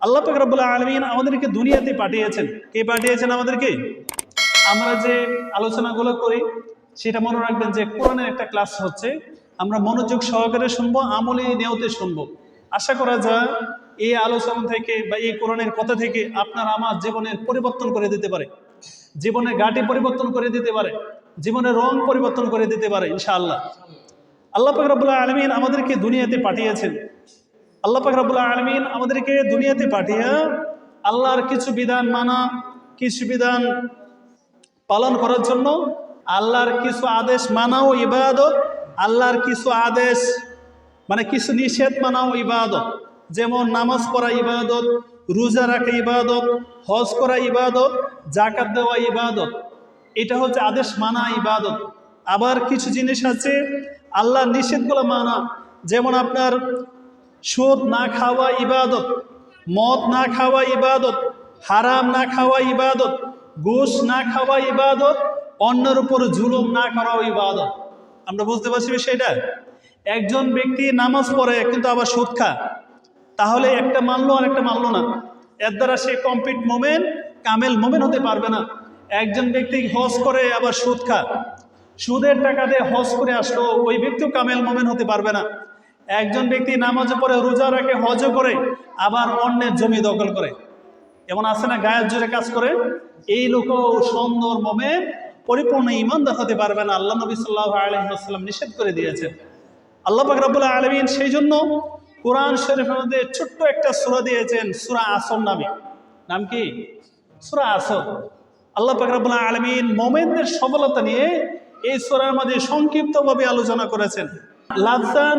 আল্লাহ পাক আলমিন আমাদেরকে দুনিয়াতে পাঠিয়েছেন। কে পাঠিয়েছেন আমাদেরকে? আমরা যে আলোচনাগুলো করি, সেটা মনে রাখবেন যে কোরআনের একটা ক্লাস হচ্ছে, আমরা মনোযোগ সহকারে শুনব, আমলে নেওতে শুনব। আশা করা যায়, এই আলোচনা থেকে বা এই কোরআনের কথা থেকে আপনার আমার জীবনের পরিবর্তন করে দিতে পারে। জীবনের গাটি পরিবর্তন করে দিতে পারে। জীবনের রং পরিবর্তন করে দিতে পারে, ইনশাআল্লাহ। আল্লাহ পাক আলমিন আমাদেরকে দুনিয়াতে পাঠিয়েছেন। আল্লাহ পাক রব্বুল্লাহ আলমিন আমাদেরকে দুনিয়াতে পাঠিয়ে আল্লাহর কিছু বিধান মানা, কিছু বিধান পালন করার জন্য আল্লাহর কিছু আদেশ মানাও ইবাদত, আল্লাহর কিছু আদেশ মানে কিছু নিষেধ মানাও ইবাদত। যেমন নামাজ পড়া ইবাদত, রোজা রাখা ইবাদত, হজ করা ইবাদত জাকাত দেওয়া ইবাদত। এটা হচ্ছে আদেশ মানা ইবাদত। আবার কিছু জিনিস আছে, আল্লাহর নিষেধগুলো মানা। যেমন আপনার সুদ না খাওয়া ইবাদত, মদ না খাওয়া ইবাদত, হারাম না খাওয়া ইবাদত, ঘুষ না খাওয়া ইবাদত, অন্যের উপর জুলুম না করাও ইবাদত। আমরা বুঝতে পারছি বিষয়টা? একজন ব্যক্তি নামাজ পড়ে কিন্তু আবার সুদ খা। তাহলে একটা মানলো আর একটা মানলো না। এর দ্বারা সে কমপ্লিট মোমেন, কামেল মোমেন হতে পারবে না। একজন ব্যক্তি হজ করে আবার সুদ খা। সুদের টাকা দিয়ে হজ করে আসলো, ওই ব্যক্তিও কামেল মোমেন হতে পারবে না। একজন ব্যক্তি নামাজও পড়ে, রোজা রাখে, হজও করে, আবার অন্যের জমি দখল করে। এমন আছে না, গায়ের জোরে কাজ করে? এই লোকও সুন্দর মোমে পরিপূর্ণ ইমানদার হতে পারবে না। আল্লাহ নবী সাল্লাহ আলহিহাস্লাম নিষেধ করে দিয়েছেন। আল্লাহ ফাকরাবুল্লাহ আলমিন সেই জন্য কোরআন শরীফের মধ্যে ছোট্ট একটা সুরা দিয়েছেন, সুরা আসর নামে। নাম কি? সুরা আসর। আল্লাহ পাকরাবুল্লাহ আলমিন মোমেনদের সফলতা নিয়ে এই সুরার মধ্যে সংক্ষিপ্তভাবে আলোচনা করেছেন। লাফজান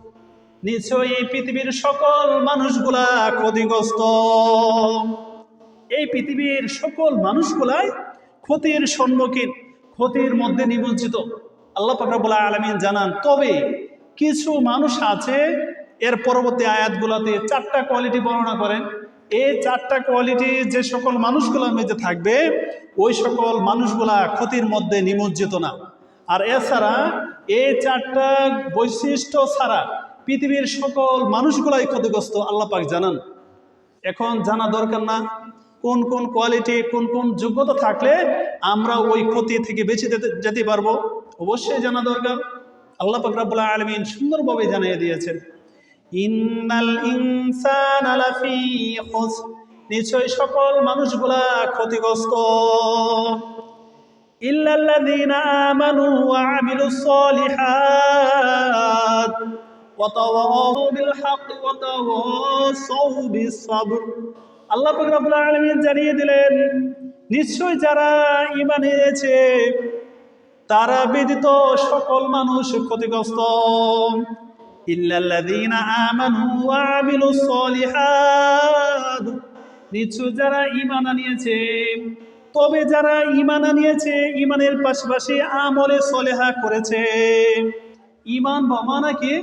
নিশ্চয়ই এই পৃথিবীর সকল মানুষগুলা ক্ষতিগ্রস্ত। এই পৃথিবীর সকল মানুষগুলাই ক্ষতির সম্মুখীন, ক্ষতির মধ্যে নিমজ্জিত। আল্লাহ ফাকরাবুল্লাহ আলমিন জানান, তবে কিছু মানুষ আছে, এর পরবর্তী আয়াতগুলোতে চারটা কোয়ালিটি বর্ণনা করেন। এই চারটা কোয়ালিটি যে সকল মানুষগুলোর মধ্যে থাকবে, ওই সকল মানুষগুলা ক্ষতির মধ্যে নিমজ্জিত না। আর এছাড়া এই চারটা বৈশিষ্ট্য ছাড়া পৃথিবীর সকল মানুষগুলাই ক্ষতিগ্রস্ত, আল্লাহ পাক জানান। এখন জানা দরকার না কোন কোন কোয়ালিটি, কোন কোন যোগ্যতা থাকলে আমরা ওই ক্ষতি থেকে বেঁচে যেতে যেতে পারব। অবশ্যই জানা দরকার। আল্লাহ পাক রাব্বুল আলামিন সুন্দরভাবে জানিয়ে দিয়েছেন, ইন্নাল ইনসান লাফি খুসর নিশ্চয় সকল মানুষগুলা ক্ষতিগ্রস্ত। ইল্লাল্লাযীনা আমানু ওয়া আমিলুস সলিহাত وتواصوا بالحق وتواصوا بالصبر আল্লাহ পাক রব্বুল আলামিন জানিয়ে দিলেন নিশ্চয় যারা ঈমান এনেছে তারা ব্যতীত সকল মানুষ ক্ষতিগ্রস্ত ইল্লাল্লাযীনা আমানু ওয়া আমিলুস সলিহাত নিশ্চয় যারা ঈমান আনিয়েছে তবে যারা ঈমান আনিয়েছে ঈমানের পাশাপাশি আমলে সলেহা করেছে ঈমান বা মানা কি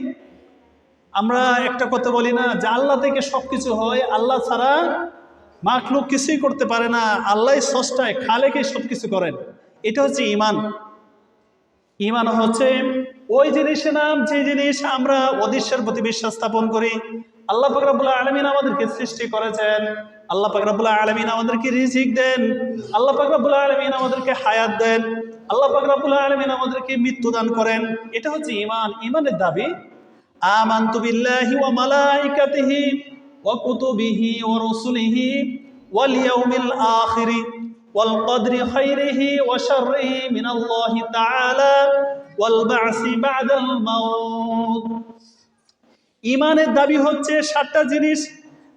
আমরা একটা কথা বলি না, যে আল্লাহ থেকে সব কিছু হয়, আল্লাহ ছাড়া মাখলুক কিছুই করতে পারে না, আল্লাহ সষ্টায় খালেকে সব কিছু করেন। এটা হচ্ছে ইমান ইমান হচ্ছে ওই জিনিসের নাম, যে জিনিস আমরা অদৃশ্যের প্রতি বিশ্বাস স্থাপন করি। আল্লাহ ফাকরাবুল্লাহ আলমিন আমাদেরকে সৃষ্টি করেছেন। আল্লাহ ফাকরাবুল্লাহ আলমিন আমাদেরকে রিজিক দেন। আল্লাহ ফাকরাবুল্লাহ আলমিন আমাদেরকে হায়াত দেন। আল্লাহ ফাকরাবুল্লাহ আলমিন আমাদেরকে মৃত্যু দান করেন। এটা হচ্ছে ইমান ইমানের দাবি آمنت بالله وملائكته وكتبه ورسله واليوم الآخر والقدر خيره وشره من الله تعالى والبعث بعد الموت ইমানের দাবি হচ্ছে সাতটা জিনিস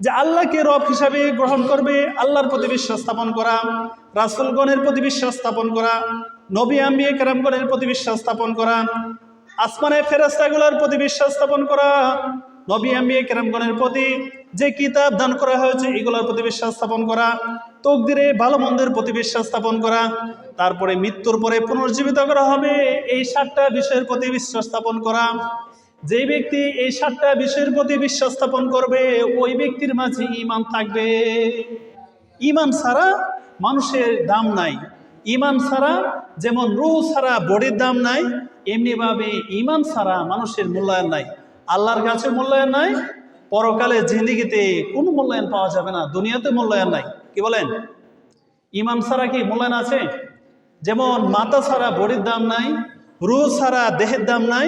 যে আল্লাহকে রব হিসাবে গ্রহণ করবে আল্লাহর প্রতি বিশ্বাস স্থাপন করা রাসুলগণের প্রতি বিশ্বাস স্থাপন করা নবী আম্বিয়ে কেরামগণের প্রতি বিশ্বাস স্থাপন করা আসমানে ফেরাস্তাগুলোর প্রতি বিশ্বাস স্থাপন করা। নবী আম্বিয়ে কেরামগণের প্রতি যে কিতাব দান করা হয়েছে, এগুলোর প্রতি বিশ্বাস স্থাপন করা। তকদিরে ভালো মন্দের প্রতি বিশ্বাস স্থাপন করা। তারপরে মৃত্যুর পরে পুনর্জীবিত করা হবে, এই সাতটা বিষয়ের প্রতি বিশ্বাস স্থাপন করা। যে ব্যক্তি এই সাতটা বিষয়ের প্রতি বিশ্বাস স্থাপন করবে, ওই ব্যক্তির মাঝে ইমান থাকবে। ইমান ছাড়া মানুষের দাম নাই। ইমান ছাড়া, যেমন রু ছাড়া বডির দাম নাই, এমনিভাবে ইমান ছাড়া মানুষের মূল্যায়ন নাই। আল্লাহর কাছে মূল্যায়ন নাই, পরকালে জিন্দিগিতে কোনো মূল্যায়ন পাওয়া যাবে না, দুনিয়াতে মূল্যায়ন নাই। কি বলেন? ইমান ছাড়া কি মূল্যায়ন আছে? যেমন মাথা ছাড়া বডির দাম নাই রু ছাড়া দেহের দাম নাই,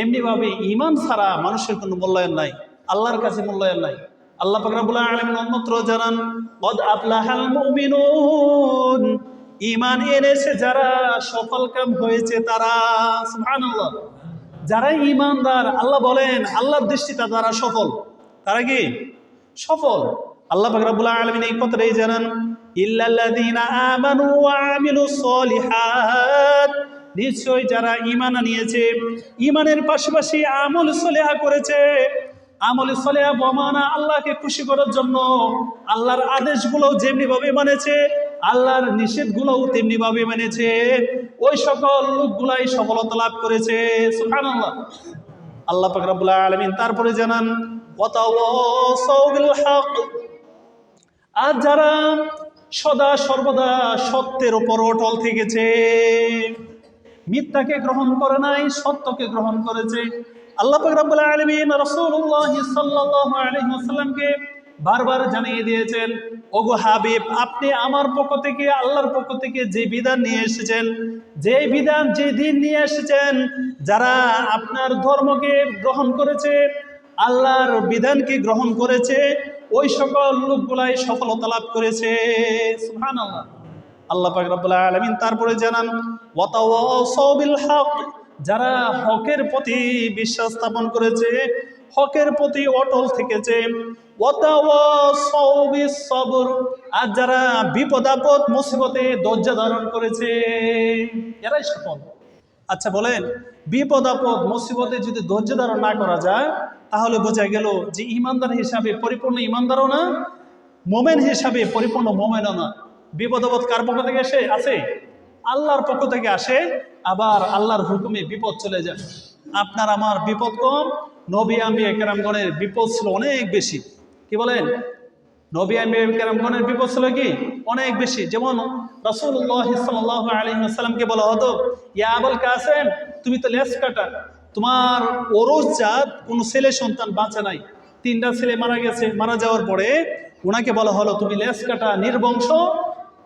এমনিভাবে ইমান ছাড়া মানুষের কোনো মূল্যায়ন নাই। আল্লাহর কাছে মূল্যায়ন নাই। আল্লাহ পাকরাবুল আলমিন অন্যত্র জানান ইমান এনেছে, যারা সফল কাম হয়েছে তারা যারা ইমানদার আল্লাহ বলেন, আল্লাহর দৃষ্টিতে তারা সফল। তারা কি? সফল। আল্লাহ রব্বুল আলামিন এই কথাটাই জানান, ইল্লাল্লাযীনা আমানু ওয়া আমিলুস সলিহাত। নিশ্চয় যারা ঈমান আনিয়েছে, ঈমানের পাশাপাশি আমল সলিহা করেছে। আমল সলিহা বমানা আল্লাহকে খুশি করার জন্য আল্লাহর আদেশগুলো যেমনি ভাবে মানেছে আল্লাহর নিষেধগুলোও তেমনি ভাবে মেনেছে। ওই সকল লোকগুলাই সফলতা লাভ করেছে। আল্লাহ পাক রব্বুল আলামিন তারপরে জানান আর যারা সদা সর্বদা সত্যের উপর অটল থেকেছে, মিথ্যাকে গ্রহণ করে নাই, সত্যকে গ্রহণ করেছে। আল্লাহ পাক রব্বুল আলামিন রাসূলুল্লাহ সাল্লাল্লাহু আলাইহি ওয়াসাল্লামকে বারবার জানিয়ে দিয়েছেন, ওগো হাবিব, আপনি আমার পক্ষ থেকে, আল্লাহর পক্ষ থেকে যে বিধান নিয়ে এসেছেন, যে বিধান, যে দিন নিয়ে এসেছেন, যারা আপনার ধর্মকে গ্রহণ করেছে, আল্লাহর বিধানকে গ্রহণ করেছে, ওই সকল লোকগুলাই সফলতা লাভ করেছে। আল্লাহ আলামিন তারপরে জানান হক যারা হকের প্রতি বিশ্বাস স্থাপন করেছে, হকের প্রতি অটল থেকেছে আর যারা বিপদ, আপদ, মুসিবতে ধৈর্য ধারণ করেছে, এরাই সফল। আচ্ছা বলেন, বিপদ, আপদ, মুসিবতে যদি ধৈর্য ধারণ না করা যায়, তাহলে বোঝা গেল যে ইমানদার হিসাবে পরিপূর্ণ ইমানদারও না, মোমেন হিসাবে পরিপূর্ণ মোমেনও না। বিপদ, আপদ কার পক্ষ থেকে আসে? আসে আল্লাহর পক্ষ থেকে আসে, আবার আল্লাহর হুকুমে বিপদ চলে যায়। আপনার, আমার বিপদ কম, নবী আমি একরামগণের বিপদ ছিল অনেক বেশি। কি বলেন? বিপদ ছিল কি? অনেক বেশি। যেমন বলা হতো, ইয়া আবুল কাসেম, তুমি তো কাটা তোমার সন্তান বাঁচা নাই। তিনটা ছেলে মারা গেছে, মারা যাওয়ার পরে ওনাকে বলা হলো, তুমি লেস কাটা নির্বংশ।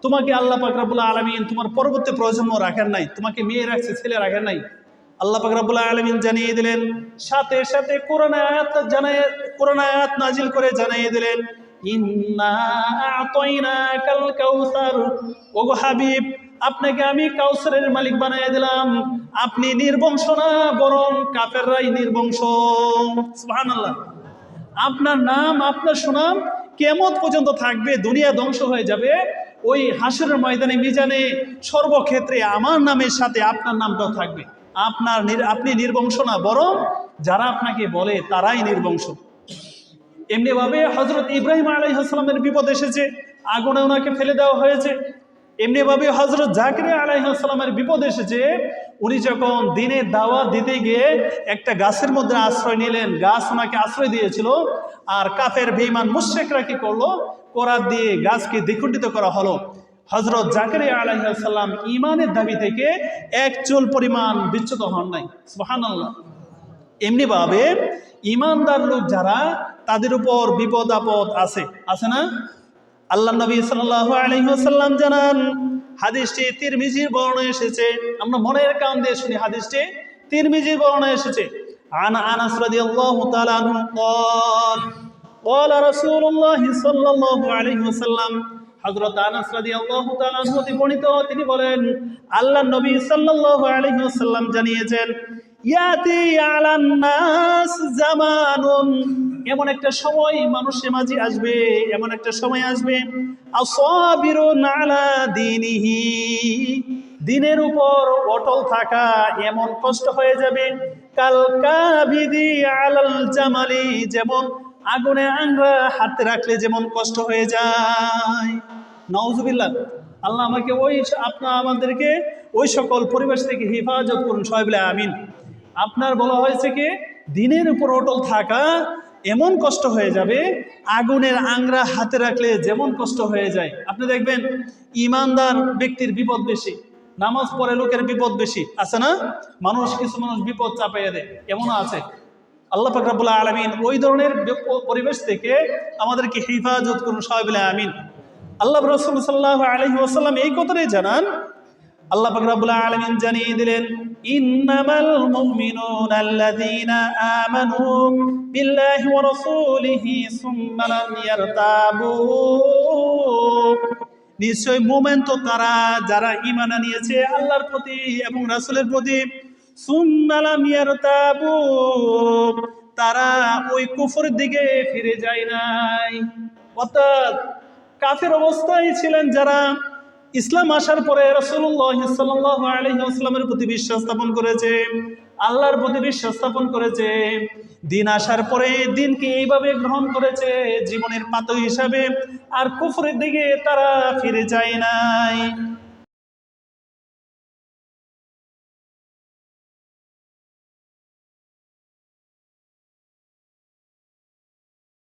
তোমাকে আল্লাহ পাকরাবুল্লাহ আলমিন তোমার পরবর্তী প্রজন্ম রাখেন নাই। তোমাকে মেয়ে রাখছে, ছেলে রাখেন নাই। আল্লাহ পাকরাবুল্লাহ আলমিন জানিয়ে দিলেন, সাথে সাথে কোরআন আয়াত জানাই কোরআন আয়াত নাজিল করে জানিয়ে দিলেন ওগো হাবিব, আপনাকে আমি কাউসারের মালিক বানিয়ে দিলাম। আপনি নির্বংশ না, বরং কাফেররাই নির্বংশ। আপনার নাম, আপনার সুনাম কেমন পর্যন্ত থাকবে, দুনিয়া ধ্বংস হয়ে যাবে। ওই হাসরের ময়দানে মিজানে সর্বক্ষেত্রে আমার নামের সাথে আপনার নামটাও থাকবে। আপনার নির- আপনি নির্বংশ না, বরং যারা আপনাকে বলে তারাই নির্বংশ। এমনিভাবে হজরত ইব্রাহিম আলাইহাস্লামের বিপদ এসেছে, আগুনে ওনাকে ফেলে দেওয়া হয়েছে। এমনিভাবে হজরত জাকির আলাইহাস্লামের বিপদ এসেছে, উনি যখন দিনে দাওয়া দিতে গিয়ে একটা গাছের মধ্যে আশ্রয় নিলেন, গাছ ওনাকে আশ্রয় দিয়েছিল, আর কাফের বেইমান মুশ্রেকরা কি করল? করার দিয়ে গাছকে দ্বিখণ্ডিত করা হলো। হজরত জাকিরিয়া আলাইসাল্লাম ইমানের দাবি থেকে এক চুল পরিমাণ বিচ্যুত হন নাই সুবহানাল্লাহ এমনিভাবে ইমানদার লোক যারা তাদের উপর বিপদ আপদ আছে আছে না আল্লাহ নবী সাল্লাল্লাহু আলাইহি ওয়াসাল্লাম জানান হাদিসটি তিরমিজির বর্ণনা এসেছে আমরা মনের কান দিয়ে শুনি হাদিসটি তিরমিজির বর্ণনা এসেছে আন আনাস রাদিয়াল্লাহু তাআলা আনহু قال قال رسول الله صلى الله عليه وسلم হযরত আনাস রাদিয়াল্লাহু তাআলা হতে বর্ণিত, তিনি বলেন, আল্লাহ নবী সাল্লাল্লাহু আলাইহি ওয়াসাল্লাম জানিয়েছেন, ইয়াতি আলান নাস জামানুন। এমন একটা সময় মানুষের মাঝে আসবে, এমন একটা সময় আসবে, আসাবিরুন আলা দীনিহি। দিনের উপর অটল থাকা এমন কষ্ট হয়ে যাবে, কাল কাবিদি আলাল জামালি। যেমন আগুনে আংরা হাতে রাখলে যেমন কষ্ট হয়ে যায়। নওজুবিল্লাহ আল্লাহ আমাকে ওই আপনার আমাদেরকে ওই সকল পরিবেশ থেকে হেফাজত করুন, সবাই আমিন। আপনার বলা হয়েছে কি, দিনের উপর অটল থাকা এমন কষ্ট হয়ে যাবে, আগুনের আংরা হাতে রাখলে যেমন কষ্ট হয়ে যায়। আপনি দেখবেন, ইমানদার ব্যক্তির বিপদ বেশি, নামাজ পড়ে লোকের বিপদ বেশি। আছে না? মানুষ, কিছু মানুষ বিপদ চাপাইয়া দেয়। এমনও আছে? আল্লাহ ফাকরাবুল্লাহ আলমিন ওই ধরনের পরিবেশ থেকে আমাদেরকে হেফাজত করুন, সবাই আমিন। আল্লাহ রসুল সাল্লাহ আলহি ওসাল্লাম এই কথাটাই জানান। আল্লাহ ফাকরাবুল্লাহ আলমিন জানিয়ে দিলেন, ইন্নামাল মুমিনুন আল্লাযীনা আমানু বিল্লাহি ওয়া রাসূলিহি সুম্মা লাম ইয়ারতাবু। নিশ্চয় মোমেন তো তারা, যারা ইমান আনিয়েছে আল্লাহর প্রতি এবং রাসূলের প্রতি। সুম্মা লাম ইয়ারতাবু। তারা ওই কুফরের দিকে ফিরে যায় নাই। অর্থাৎ কাফের অবস্থায় ছিলেন যারা ইসলাম আসার পরে রসুল্লাহ প্রতি বিশ্বাস স্থাপন করেছে, আল্লাহর প্রতি বিশ্বাস স্থাপন করেছে, দিন আসার পরে দিনকে এইভাবে গ্রহণ করেছে, জীবনের পাত হিসাবে আর কুফরের দিকে তারা ফিরে যায় নাই।